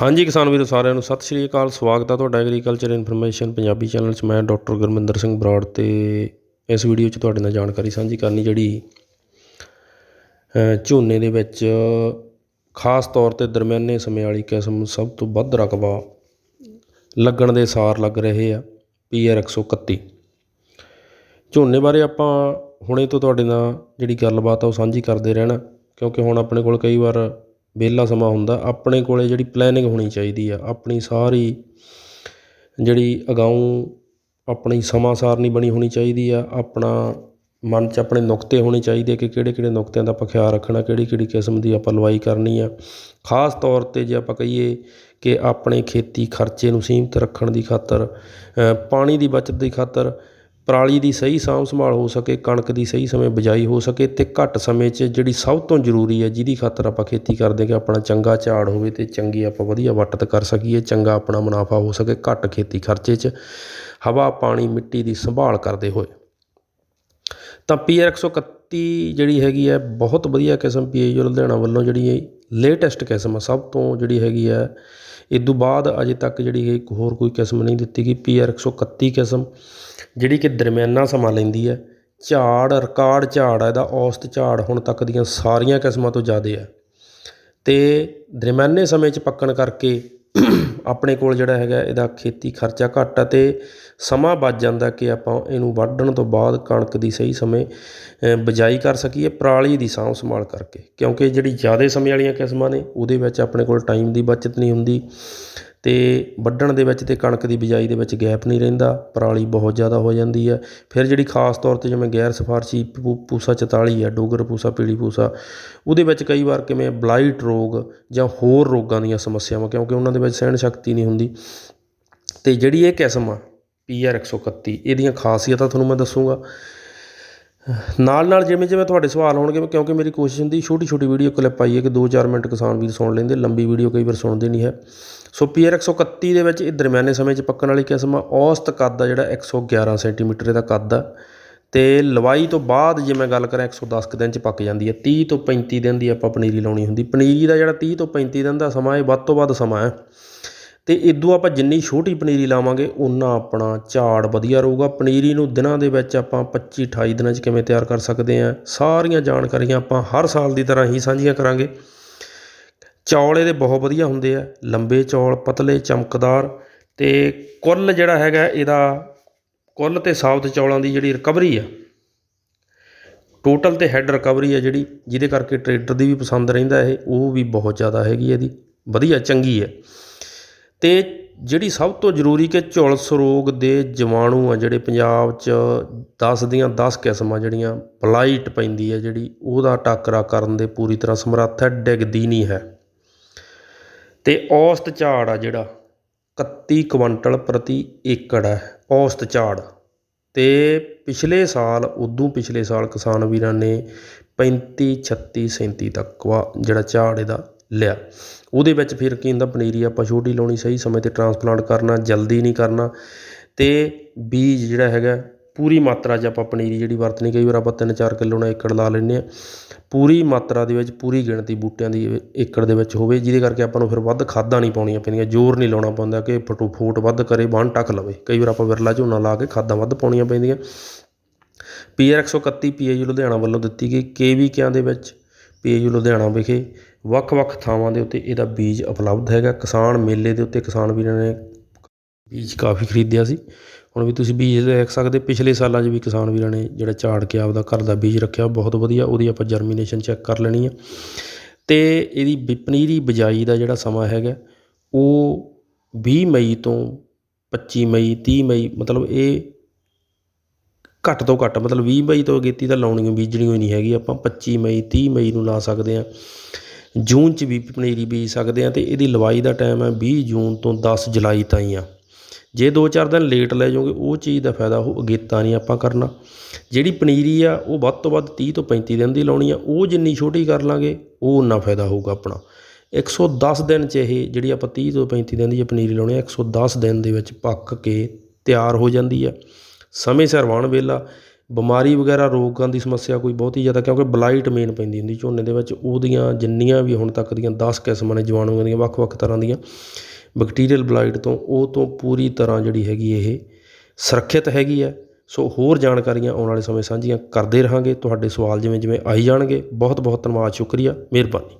ਹਾਂਜੀ ਕਿਸਾਨ ਵੀਰੋ, ਸਾਰਿਆਂ ਨੂੰ ਸਤਿ ਸ਼੍ਰੀ ਅਕਾਲ, ਸਵਾਗਤ ਹੈ ਤੁਹਾਡਾ ਐਗਰੀਕਲਚਰ ਇਨਫੋਰਮੇਸ਼ਨ ਪੰਜਾਬੀ ਚੈਨਲ 'ਚ। ਮੈਂ ਡਾਕਟਰ ਗੁਰਮਿੰਦਰ ਸਿੰਘ ਬਰਾੜ ਤੇ ਇਸ ਵੀਡੀਓ 'ਚ ਤੁਹਾਡੇ ਨਾਲ ਜਾਣਕਾਰੀ ਸਾਂਝੀ ਕਰਨੀ ਜਿਹੜੀ ਝੋਨੇ ਦੇ ਵਿੱਚ ਖਾਸ ਤੌਰ ਤੇ ਦਰਮਿਆਨੇ ਸਮੇਂ ਵਾਲੀ ਕਿਸਮ ਸਭ ਤੋਂ ਵੱਧ ਰਕਬਾ ਲੱਗਣ ਦੇ ਸਾਰ ਲੱਗ ਰਹੇ ਆ ਪੀਆਰ 131 ਝੋਨੇ ਬਾਰੇ ਆਪਾਂ ਹੁਣੇ ਤੋਂ ਤੁਹਾਡੇ ਨਾਲ ਜਿਹੜੀ ਗੱਲਬਾਤ ਆ ਉਹ ਸਾਂਝੀ ਕਰਦੇ ਰਹਿਣਾ, ਕਿਉਂਕਿ ਹੁਣ ਆਪਣੇ ਕੋਲ ਕਈ ਵਾਰ ਵਿਹਲਾ ਸਮਾਂ ਹੁੰਦਾ, ਆਪਣੇ ਕੋਲ ਜਿਹੜੀ ਪਲੈਨਿੰਗ ਹੋਣੀ ਚਾਹੀਦੀ ਆ, ਆਪਣੀ ਸਾਰੀ ਜਿਹੜੀ ਅਗਾਊਂ ਆਪਣੀ ਸਮਾਂ ਸਾਰਨੀ ਬਣੀ ਹੋਣੀ ਚਾਹੀਦੀ ਆ, ਆਪਣਾ ਮਨ 'ਚ ਆਪਣੇ ਨੁਕਤੇ ਹੋਣੇ ਚਾਹੀਦੇ ਕਿ ਕਿਹੜੇ ਕਿਹੜੇ ਨੁਕਤਿਆਂ ਦਾ ਆਪਾਂ ਖਿਆਲ ਰੱਖਣਾ, ਕਿਹੜੀ ਕਿਹੜੀ ਕਿਸਮ ਦੀ ਆਪਾਂ ਲਵਾਈ ਕਰਨੀ ਆ। ਖਾਸ ਤੌਰ ਤੇ ਜੇ ਆਪਾਂ ਕਹੀਏ ਕਿ ਆਪਣੇ ਖੇਤੀ ਖਰਚੇ ਨੂੰ ਸੀਮਿਤ ਰੱਖਣ ਦੀ ਖਾਤਰ ਪਾਣੀ ਦੀ ਬੱਚਤ ਦੀ ਖਾਤਰ ਪਰਾਲੀ ਦੀ ਸਹੀ ਸਾਂਭ ਸੰਭਾਲ ਹੋ ਸਕੇ, ਕਣਕ ਦੀ ਸਹੀ ਸਮੇਂ ਬਿਜਾਈ ਹੋ ਸਕੇ ਅਤੇ ਘੱਟ ਸਮੇਂ 'ਚ ਜਿਹੜੀ ਸਭ ਤੋਂ ਜ਼ਰੂਰੀ ਹੈ, ਜਿਹਦੀ ਖਾਤਰ ਆਪਾਂ ਖੇਤੀ ਕਰਦੇ ਕਿ ਆਪਣਾ ਚੰਗਾ ਝਾੜ ਹੋਵੇ ਅਤੇ ਚੰਗੀ ਆਪਾਂ ਵਧੀਆ ਵੱਟਤ ਕਰ ਸਕੀਏ, ਚੰਗਾ ਆਪਣਾ ਮੁਨਾਫਾ ਹੋ ਸਕੇ ਘੱਟ ਖੇਤੀ ਖਰਚੇ 'ਚ, ਹਵਾ, ਪਾਣੀ, ਮਿੱਟੀ ਦੀ ਸੰਭਾਲ ਕਰਦੇ ਹੋਏ। ਤਾਂ ਪੀ ਆਰ ਇੱਕ ਸੌ ਇਕੱਤੀ ਜਿਹੜੀ ਹੈਗੀ ਹੈ, ਬਹੁਤ ਵਧੀਆ ਕਿਸਮ ਪੀ ਪੀਏਯੂ ਲੁਧਿਆਣਾ ਵੱਲੋਂ ਜਿਹੜੀ ਹੈ ਲੇਟੈਸਟ ਕਿਸਮ ਆ, ਸਭ ਤੋਂ ਜਿਹੜੀ ਹੈਗੀ ਹੈ, ਇਹ ਤੋਂ ਬਾਅਦ ਅਜੇ ਤੱਕ ਜਿਹੜੀ ਹੈ ਹੋਰ ਕੋਈ ਕਿਸਮ ਨਹੀਂ ਦਿੱਤੀ ਗਈ ਪੀ ਆਰ ਇੱਕ ਸੌ ਇਕੱਤੀ ਕਿਸਮ, ਜਿਹੜੀ ਕਿ ਦਰਮਿਆਨਾ ਸਮਾਂ ਲੈਂਦੀ ਹੈ, ਝਾੜ, ਰਿਕਾਰਡ ਝਾੜ ਹੈ ਇਹਦਾ ਔਸਤ ਝਾੜ ਹੁਣ ਤੱਕ ਦੀਆਂ ਸਾਰੀਆਂ ਕਿਸਮਾਂ ਤੋਂ ਜ਼ਿਆਦਾ ਹੈ ਤੇ ਦਰਮਿਆਨੇ ਸਮੇਂ 'ਚ ਪੱਕਣ ਕਰਕੇ ਆਪਣੇ ਕੋਲ ਜਿਹੜਾ ਹੈਗਾ ਇਹਦਾ ਖੇਤੀ ਖਰਚਾ ਘੱਟ ਆ ਤੇ ਸਮਾਂ ਬਚ ਜਾਂਦਾ ਕਿ ਆਪਾਂ ਇਹਨੂੰ ਵੱਢਣ ਤੋਂ ਬਾਅਦ ਕਣਕ ਦੀ ਸਹੀ ਸਮੇਂ ਬਿਜਾਈ ਕਰ ਸਕੀਏ ਪਰਾਲੀ ਦੀ ਸਾਂਭ ਸੰਭਾਲ ਕਰਕੇ। ਕਿਉਂਕਿ ਜਿਹੜੀ ਜ਼ਿਆਦਾ ਸਮੇਂ ਵਾਲੀਆਂ ਕਿਸਮਾਂ ਨੇ ਉਹਦੇ ਵਿੱਚ ਆਪਣੇ ਕੋਲ ਟਾਈਮ ਦੀ ਬੱਚਤ ਨਹੀਂ ਹੁੰਦੀ। ਅਤੇ ਵੱਢਣ ਦੇ ਵਿੱਚ ਅਤੇ ਕਣਕ ਦੀ ਬਿਜਾਈ ਦੇ ਵਿੱਚ ਗੈਪ ਨਹੀਂ ਰਹਿੰਦਾ, ਪਰਾਲੀ ਬਹੁਤ ਜ਼ਿਆਦਾ ਹੋ ਜਾਂਦੀ ਹੈ। ਫਿਰ ਜਿਹੜੀ ਖਾਸ ਤੌਰ ਤੇ ਜਿਵੇਂ ਗੈਰ ਸਿਫਾਰਸ਼ੀ ਪੂ- ਪੂਸਾ 44 ਹੈ ਡੋਗਰ ਪੂਸਾ, ਪੀਲੀ ਪੂਸਾ, ਉਹਦੇ ਵਿੱਚ ਕਈ ਵਾਰ ਕਿਵੇਂ ਬਲਾਈਟ ਰੋਗ ਜਾਂ ਹੋਰ ਰੋਗਾਂ ਦੀਆਂ ਸਮੱਸਿਆਵਾਂ, ਕਿਉਂਕਿ ਉਹਨਾਂ ਦੇ ਵਿੱਚ ਸਹਿਣ ਸ਼ਕਤੀ ਨਹੀਂ ਹੁੰਦੀ। ਅਤੇ ਜਿਹੜੀ ਇਹ ਕਿਸਮ ਆ ਪੀ ਆਰ ਇੱਕ ਸੌ ਇਕੱਤੀ, ਇਹਦੀਆਂ ਖਾਸੀਅਤਾਂ ਤੁਹਾਨੂੰ ਮੈਂ ਦੱਸੂੰਗਾ। ਨਾਲ ਨਾਲ ਜਿਵੇਂ ਜਿਵੇਂ ਤੁਹਾਡੇ ਸਵਾਲ ਹੋਣਗੇ, ਕਿਉਂਕਿ ਮੇਰੀ ਕੋਸ਼ਿਸ਼ ਹੁੰਦੀ ਛੋਟੀ ਛੋਟੀ ਵੀਡੀਓ ਕਲਿੱਪ ਆਈ ਹੈ ਕਿ 2-4 ਮਿੰਟ ਕਿਸਾਨ ਵੀਰ ਸੁਣ ਲੈਂਦੇ, ਲੰਬੀ ਵੀਡੀਓ ਕਈ ਵਾਰ ਸੁਣਦੇ ਨਹੀਂ ਹੈ। ਸੋ ਪੀਆਰ 131 ਦੇ ਵਿੱਚ ਇਹ ਦਰਮਿਆਨੇ ਸਮੇਂ 'ਚ ਪੱਕਣ ਵਾਲੀ ਕਿਸਮ ਆ, ਔਸਤ ਕੱਦ ਆ ਜਿਹੜਾ 111 ਸੈਂਟੀਮੀਟਰ ਇਹਦਾ ਕੱਦ ਆ। ਤੇ ਲਵਾਈ ਤੋਂ ਬਾਅਦ ਜੇ ਮੈਂ ਗੱਲ ਕਰਾਂ 110 ਕੁ ਦਿਨ 'ਚ ਪੱਕ ਜਾਂਦੀ ਹੈ 30 ਤੋਂ 35 ਦਿਨ ਦੀ ਆਪਾਂ ਪਨੀਰੀ ਲਾਉਣੀ ਹੁੰਦੀ। ਪਨੀਰੀ ਦਾ ਜਿਹੜਾ 30 ਤੋਂ 35 ਦਿਨ ਦਾ ਸਮਾਂ, ਇਹ ਵੱਧ ਤੋਂ ਵੱਧ ਸਮਾਂ ਹੈ। ਅਤੇ ਇਦੋਂ ਆਪਾਂ ਜਿੰਨੀ ਛੋਟੀ ਪਨੀਰੀ ਲਾਵਾਂਗੇ ਉਨਾ ਆਪਣਾ ਝਾੜ ਵਧੀਆ ਰਹੂਗਾ। ਪਨੀਰੀ ਨੂੰ ਦਿਨਾਂ ਦੇ ਵਿੱਚ ਆਪਾਂ 25 28 ਦਿਨਾਂ 'ਚ ਕਿਵੇਂ ਤਿਆਰ ਕਰ ਸਕਦੇ ਹਾਂ, ਸਾਰੀਆਂ ਜਾਣਕਾਰੀਆਂ ਆਪਾਂ ਹਰ ਸਾਲ ਦੀ ਤਰ੍ਹਾਂ ਹੀ ਸਾਂਝੀਆਂ ਕਰਾਂਗੇ। ਚੌਲ ਇਹਦੇ ਬਹੁਤ ਵਧੀਆ ਹੁੰਦੇ ਆ, ਲੰਬੇ ਚੌਲ, ਪਤਲੇ, ਚਮਕਦਾਰ ਅਤੇ ਕੁੱਲ ਜਿਹੜਾ ਹੈਗਾ ਇਹਦਾ ਕੁੱਲ ਅਤੇ ਸਾਬਤ ਚੌਲਾਂ ਦੀ ਜਿਹੜੀ ਰਿਕਵਰੀ ਆ ਟੋਟਲ ਤੇ ਹੈਡ ਰਿਕਵਰੀ ਆ ਜਿਹੜੀ, ਜਿਹਦੇ ਕਰਕੇ ਟਰੇਡਰ ਦੀ ਵੀ ਪਸੰਦ ਰਹਿੰਦਾ ਇਹ, ਉਹ ਵੀ ਬਹੁਤ ਜ਼ਿਆਦਾ ਹੈਗੀ ਇਹਦੀ, ਵਧੀਆ, ਚੰਗੀ ਹੈ ਅਤੇ ਜਿਹੜੀ ਸਭ ਤੋਂ ਜ਼ਰੂਰੀ ਕਿ ਝੁਲਸ ਰੋਗ ਦੇ ਜੀਵਾਣੂ ਆ ਜਿਹੜੇ ਪੰਜਾਬ 'ਚ ਦਸ ਦੀਆਂ ਦਸ ਕਿਸਮਾਂ ਜਿਹੜੀਆਂ ਬਲਾਈਟ ਪੈਂਦੀ ਹੈ ਜਿਹੜੀ ਉਹਦਾ ਟਾਕਰਾ ਕਰਨ ਦੇ ਪੂਰੀ ਤਰ੍ਹਾਂ ਸਮਰੱਥ ਹੈ ਡਿੱਗਦੀ ਨਹੀਂ ਹੈ। ਅਤੇ ਔਸਤ ਝਾੜ ਆ ਜਿਹੜਾ 31 ਕੁਇੰਟਲ ਪ੍ਰਤੀ ਏਕੜ ਹੈ ਔਸਤ ਝਾੜ। ਅਤੇ ਪਿਛਲੇ ਸਾਲ, ਉਦੋਂ ਪਿਛਲੇ ਸਾਲ ਕਿਸਾਨ ਵੀਰਾਂ ਨੇ 35 36 37 ਤੱਕ ਵਾ ਜਿਹੜਾ ਝਾੜ ਇਹਦਾ ਲਿਆ। ਉਹਦੇ ਵਿੱਚ ਫਿਰ ਕੀ ਹੁੰਦਾ, ਪਨੀਰੀ ਆਪਾਂ ਛੋਟੀ ਲਾਉਣੀ, ਸਹੀ ਸਮੇਂ ਤੇ ਟਰਾਂਸਪਲਾਂਟ ਕਰਨਾ, ਜਲਦੀ ਨਹੀਂ ਕਰਨਾ। ਅਤੇ ਬੀਜ ਜਿਹੜਾ ਹੈਗਾ, ਪੂਰੀ ਮਾਤਰਾ 'ਚ ਆਪਾਂ ਪਨੀਰੀ ਜਿਹੜੀ ਵਰਤਣੀ, ਕਈ ਵਾਰ ਆਪਾਂ ਤਿੰਨ ਚਾਰ ਕਿੱਲੋ ਨਾਲ ਏਕੜ ਲਾ ਲੈਂਦੇ ਹਾਂ। ਪੂਰੀ ਮਾਤਰਾ ਦੇ ਵਿੱਚ, ਪੂਰੀ ਗਿਣਤੀ ਬੂਟਿਆਂ ਦੀ ਏਕੜ ਦੇ ਵਿੱਚ ਹੋਵੇ, ਜਿਹਦੇ ਕਰਕੇ ਆਪਾਂ ਨੂੰ ਫਿਰ ਵੱਧ ਖਾਦਾਂ ਨਹੀਂ ਪਾਉਣੀਆਂ ਪੈਂਦੀਆਂ, ਜ਼ੋਰ ਨਹੀਂ ਲਾਉਣਾ ਪੈਂਦਾ ਕਿ ਫਟੋ ਫੂਟ ਵੱਧ ਕਰੇ, ਬੰਨ ਟੱਕ ਲਵੇ। ਕਈ ਵਾਰ ਆਪਾਂ ਵਿਰਲਾ ਝੋਨਾ ਲਾ ਕੇ ਖਾਦਾਂ ਵੱਧ ਪਾਉਣੀਆਂ ਪੈਂਦੀਆਂ। ਪੀਆਰ 131 ਪੀਏਯੂ ਲੁਧਿਆਣਾ ਵੱਲੋਂ ਦਿੱਤੀ ਗਈ ਕੇਵੀ ਕਿਆਂ ਦੇ ਵਿੱਚ ਪੀਏਯੂ ਲੁਧਿਆਣਾ ਵਿਖੇ ਵੱਖ-ਵੱਖ ਥਾਵਾਂ ਦੇ ਉੱਤੇ ਇਹਦਾ ਬੀਜ ਉਪਲਬਧ ਹੈਗਾ। ਕਿਸਾਨ ਮੇਲੇ ਦੇ ਉੱਤੇ ਕਿਸਾਨ ਵੀਰਾਂ ਨੇ ਬੀਜ ਕਾਫੀ ਖਰੀਦਿਆ ਸੀ। ਹੁਣ ਵੀ ਤੁਸੀਂ ਬੀਜ ਦੇਖ ਸਕਦੇ, ਪਿਛਲੇ ਸਾਲਾਂ 'ਚ ਵੀ ਕਿਸਾਨ ਵੀਰਾਂ ਨੇ ਜਿਹੜਾ ਝਾੜ ਕੇ ਆਪਦਾ ਘਰ ਦਾ ਬੀਜ ਰੱਖਿਆ ਬਹੁਤ ਵਧੀਆ, ਉਹਦੀ ਆਪਾਂ ਜਰਮੀਨੇਸ਼ਨ ਚੈੱਕ ਕਰ ਲੈਣੀ ਆ। ਤੇ ਇਹਦੀ ਬਿ- ਪਨੀਰੀ ਬਿਜਾਈ ਦਾ ਜਿਹੜਾ ਸਮਾਂ ਹੈਗਾ, ਉਹ 20 ਮਈ ਤੋਂ 25 ਮਈ 30 ਮਈ, ਮਤਲਬ ਇਹ ਘੱਟ ਤੋਂ ਘੱਟ, ਮਤਲਬ 20 ਮਈ ਤੋਂ ਅਗੇਤੀ ਤਾਂ ਲਾਉਣੀ ਬੀਜਣੀ ਹੋਈ ਨਹੀਂ ਹੈਗੀ ਆਪਾਂ 25 ਮਈ 30 ਮਈ ਨੂੰ ਲਾ ਸਕਦੇ ਹਾਂ। ਜੂਨ 'ਚ ਵੀ ਪਨੀਰੀ ਬੀਜ ਸਕਦੇ ਹਾਂ ਅਤੇ ਇਹਦੀ ਲਵਾਈ ਦਾ ਟਾਈਮ ਹੈ ਵੀਹ ਜੂਨ ਤੋਂ ਦਸ ਜੁਲਾਈ ਤਾਈਂ ਆ। ਜੇ 2-4 ਦਿਨ ਲੇਟ ਲੈ ਜਾਓਗੇ, ਉਹ ਚੀਜ਼ ਦਾ ਫਾਇਦਾ ਉਹ ਅਗੇਤਾ ਨਹੀਂ ਆਪਾਂ ਕਰਨਾ। ਜਿਹੜੀ ਪਨੀਰੀ ਆ, ਉਹ ਵੱਧ ਤੋਂ ਵੱਧ 30 ਤੋਂ 35 ਦਿਨ ਦੀ ਲਾਉਣੀ ਆ, ਉਹ ਜਿੰਨੀ ਛੋਟੀ ਕਰ ਲਾਂਗੇ, ਉਹ ਉਨਾ ਫਾਇਦਾ ਹੋਊਗਾ ਆਪਣਾ। 110 ਦਿਨ 'ਚ ਇਹ ਜਿਹੜੀ ਆਪਾਂ 30 ਤੋਂ 35 ਦਿਨ ਦੀ ਪਨੀਰੀ ਲਾਉਣੀ ਆ 110 ਦਿਨ ਦੇ ਵਿੱਚ ਪੱਕ ਕੇ ਤਿਆਰ ਹੋ ਜਾਂਦੀ ਆ। ਸਮੇਂ ਸਿਰ ਵਾਣ ਵੇਲਾ ਬਿਮਾਰੀ ਵਗੈਰਾ ਰੋਗਾਂ ਦੀ ਸਮੱਸਿਆ ਕੋਈ ਬਹੁਤੀ ਜ਼ਿਆਦਾ, ਕਿਉਂਕਿ ਬਲਾਈਟ ਮੇਨ ਪੈਂਦੀ ਹੁੰਦੀ ਝੋਨੇ ਦੇ ਵਿੱਚ, ਉਹਦੀਆਂ ਜਿੰਨੀਆਂ ਵੀ ਹੁਣ ਤੱਕ ਦੀਆਂ ਦਸ ਕਿਸਮਾਂ ਨੇ, ਜੀਵਾਣੂਆਂ ਦੀਆਂ, ਵੱਖ-ਵੱਖ ਤਰ੍ਹਾਂ ਦੀਆਂ ਬੈਕਟੀਰੀਅਲ ਬਲਾਈਟ ਤੋਂ, ਉਹ ਤੋਂ ਪੂਰੀ ਤਰ੍ਹਾਂ ਜਿਹੜੀ ਹੈਗੀ ਇਹ ਸੁਰੱਖਿਅਤ ਹੈਗੀ ਹੈ। ਸੋ ਹੋਰ ਜਾਣਕਾਰੀਆਂ ਆਉਣ ਵਾਲੇ ਸਮੇਂ ਸਾਂਝੀਆਂ ਕਰਦੇ ਰਹਾਂਗੇ। ਤੁਹਾਡੇ ਸਵਾਲ ਜਿਵੇਂ ਜਿਵੇਂ ਆਈ ਜਾਣਗੇ। ਬਹੁਤ ਬਹੁਤ ਧੰਨਵਾਦ, ਸ਼ੁਕਰੀਆ, ਮਿਹਰਬਾਨੀ।